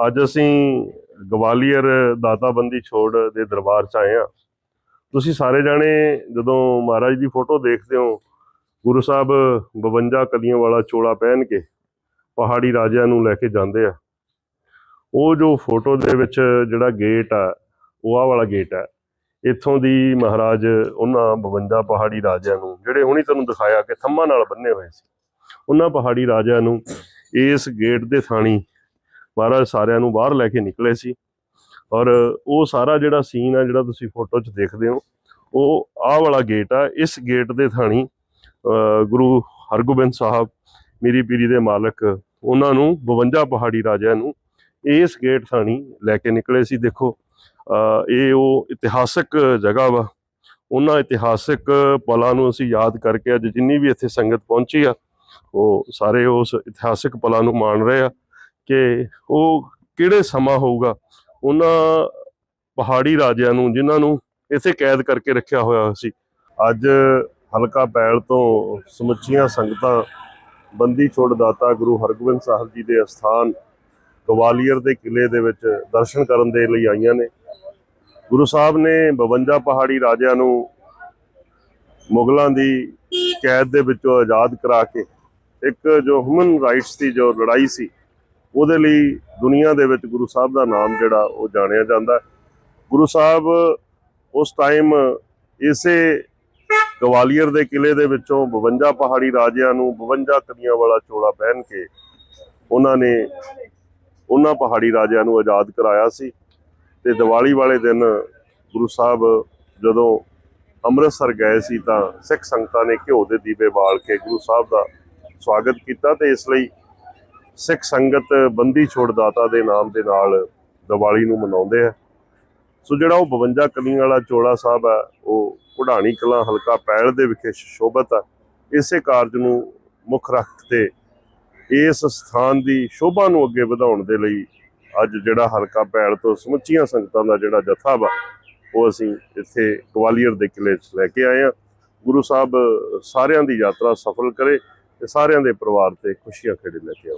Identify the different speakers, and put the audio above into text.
Speaker 1: ਅੱਜ ਅਸੀਂ ਗਵਾਲੀਅਰ ਦਾਤਾਬੰਦੀ ਛੋੜ ਦੇ ਦਰਬਾਰ 'ਚ ਆਏ ਆ ਤੁਸੀਂ ਸਾਰੇ ਜਾਣੇ ਜਦੋਂ ਮਹਾਰਾਜ ਦੀ ਫੋਟੋ ਦੇਖਦੇ ਹੋ, ਗੁਰੂ ਸਾਹਿਬ 52 ਕਲੀਆਂ ਵਾਲਾ ਚੋਲਾ ਪਹਿਨ ਕੇ ਪਹਾੜੀ ਰਾਜਿਆਂ ਨੂੰ ਲੈ ਕੇ ਜਾਂਦੇ ਆ। ਉਹ ਜੋ ਫੋਟੋ ਦੇ ਵਿੱਚ ਜਿਹੜਾ ਗੇਟ ਆ, ਉਹ ਆਹ ਵਾਲਾ ਗੇਟ ਆ। ਇੱਥੋਂ ਦੀ ਮਹਾਰਾਜ ਉਹਨਾਂ 52 ਪਹਾੜੀ ਰਾਜਿਆਂ ਨੂੰ, ਜਿਹੜੇ ਹੁਣੀ ਤੁਹਾਨੂੰ ਦਿਖਾਇਆ ਕਿ ਥੰਮਾਂ ਨਾਲ ਬੰਨੇ ਹੋਏ ਸੀ, ਉਹਨਾਂ ਪਹਾੜੀ ਰਾਜਿਆਂ ਨੂੰ ਇਸ ਗੇਟ ਦੇ ਥਾਣੀ ਮਹਾਰਾਜ ਸਾਰਿਆਂ ਨੂੰ ਬਾਹਰ ਲੈ ਕੇ ਨਿਕਲੇ ਸੀ। ਔਰ ਉਹ ਸਾਰਾ ਜਿਹੜਾ ਸੀਨ ਆ, ਜਿਹੜਾ ਤੁਸੀਂ ਫੋਟੋ 'ਚ ਦੇਖਦੇ ਹੋ, ਉਹ ਆਹ ਵਾਲਾ ਗੇਟ ਆ। ਇਸ ਗੇਟ ਦੇ ਥਾਣੀ ਗੁਰੂ ਹਰਗੋਬਿੰਦ ਸਾਹਿਬ, ਮੇਰੀ ਪੀਰੀ ਦੇ ਮਾਲਕ, ਉਹਨਾਂ ਨੂੰ 52 ਪਹਾੜੀ ਰਾਜਿਆਂ ਨੂੰ ਇਸ ਗੇਟ ਥਾਣੀ ਲੈ ਕੇ ਨਿਕਲੇ ਸੀ। ਦੇਖੋ ਇਹ ਉਹ ਇਤਿਹਾਸਕ ਜਗ੍ਹਾ ਵਾ। ਉਹਨਾਂ ਇਤਿਹਾਸਕ ਪਲਾਂ ਨੂੰ ਅਸੀਂ ਯਾਦ ਕਰਕੇ ਅੱਜ ਜਿੰਨੀ ਵੀ ਇੱਥੇ ਸੰਗਤ ਪਹੁੰਚੀ ਆ, ਉਹ ਸਾਰੇ ਉਸ ਇਤਿਹਾਸਕ ਪਲਾਂ ਨੂੰ ਮਾਣ ਰਹੇ ਆ। ਕਿ ਉਹ ਕਿਹੜੇ ਸਮਾਂ ਹੋਊਗਾ? ਉਹਨਾਂ ਪਹਾੜੀ ਰਾਜਿਆਂ ਨੂੰ, ਜਿਨ੍ਹਾਂ ਨੂੰ ਇੱਥੇ ਕੈਦ ਕਰਕੇ ਰੱਖਿਆ ਹੋਇਆ ਸੀ। ਅੱਜ ਹਲਕਾ ਪੈਲ ਤੋਂ ਸਮੁੱਚੀਆਂ ਸੰਗਤਾਂ, ਬੰਦੀ ਛੋੜ ਦਾਤਾ ਗੁਰੂ ਹਰਗੋਬਿੰਦ ਸਾਹਿਬ ਜੀ ਦੇ ਅਸਥਾਨ ਗਵਾਲੀਅਰ ਦੇ ਕਿਲੇ ਦੇ ਵਿੱਚ ਦਰਸ਼ਨ ਕਰਨ ਦੇ ਲਈ ਆਈਆਂ ਨੇ। ਗੁਰੂ ਸਾਹਿਬ ਨੇ 52 ਪਹਾੜੀ ਰਾਜਿਆਂ ਨੂੰ ਮੁਗਲਾਂ ਦੀ ਕੈਦ ਦੇ ਵਿੱਚੋਂ ਆਜ਼ਾਦ ਕਰਾ ਕੇ ਇੱਕ ਜੋ ਹਿਊਮਨ ਰਾਈਟਸ ਦੀ ਜੋ ਲੜਾਈ ਸੀ ਉਹਦੇ ਲਈ ਦੁਨੀਆ ਦੇ ਵਿੱਚ ਗੁਰੂ ਸਾਹਿਬ ਦਾ ਨਾਮ ਜਿਹੜਾ ਉਹ ਜਾਣਿਆ ਜਾਂਦਾ। ਗੁਰੂ ਸਾਹਿਬ ਉਸ ਟਾਈਮ ਇਸੇ ਗਵਾਲੀਅਰ ਦੇ ਕਿਲੇ ਦੇ ਵਿੱਚੋਂ 52 ਪਹਾੜੀ ਰਾਜਿਆਂ ਨੂੰ 52 ਕਲੀਆਂ ਵਾਲਾ ਚੋਲਾ ਪਹਿਨ ਕੇ ਉਹਨਾਂ ਨੇ ਉਹਨਾਂ ਪਹਾੜੀ ਰਾਜਿਆਂ ਨੂੰ ਆਜ਼ਾਦ ਕਰਾਇਆ ਸੀ ਤੇ ਦੀਵਾਲੀ ਵਾਲੇ ਦਿਨ ਗੁਰੂ ਸਾਹਿਬ ਜਦੋਂ ਅੰਮ੍ਰਿਤਸਰ ਗਏ ਸੀ ਤਾਂ ਸਿੱਖ ਸੰਗਤਾਂ ਨੇ ਘਿਓ ਦੇ ਦੀਵੇ ਬਾਲ ਕੇ ਗੁਰੂ ਸਾਹਿਬ ਦਾ ਸਵਾਗਤ ਕੀਤਾ ਤੇ ਇਸ ਲਈ ਸਿੱਖ ਸੰਗਤ ਬੰਦੀ ਛੋੜ ਦਾਤਾ ਦੇ ਨਾਮ ਦੇ ਨਾਲ ਦੀਵਾਲੀ ਨੂੰ ਮਨਾਉਂਦੇ ਆ। ਸੋ ਜਿਹੜਾ ਉਹ 52 ਕਲੀਆਂ ਵਾਲਾ ਚੋਲਾ ਸਾਹਿਬ ਹੈ ਉਹ ਕੁਢਾਣੀ ਕਲਾਂ ਹਲਕਾ ਪੈਲ ਦੇ ਵਿਖੇ ਸ਼ੋਭਤ ਆ। ਇਸੇ ਕਾਰਜ ਨੂੰ ਮੁੱਖ ਰੱਖ ਤੇ ਇਸ ਸਥਾਨ ਦੀ ਸ਼ੋਭਾ ਨੂੰ ਅੱਗੇ ਵਧਾਉਣ ਦੇ ਲਈ ਅੱਜ ਜਿਹੜਾ ਹਲਕਾ ਪੈਲ ਤੋਂ ਸਮੁੱਚੀਆਂ ਸੰਗਤਾਂ ਦਾ ਜਿਹੜਾ ਜਥਾ ਵਾ, ਉਹ ਅਸੀਂ ਇੱਥੇ ਗਵਾਲੀਅਰ ਦੇ ਕਿਲੇ 'ਚ ਲੈ ਕੇ ਆਏ ਆ। ਗੁਰੂ ਸਾਹਿਬ ਸਾਰਿਆਂ ਦੀ ਯਾਤਰਾ ਸਫਲ ਕਰੇ ਤੇ ਸਾਰਿਆਂ ਦੇ ਪਰਿਵਾਰ ਤੇ ਖੁਸ਼ੀਆਂ ਖੇੜੇ ਲੈ ਕੇ ਆਵੇ।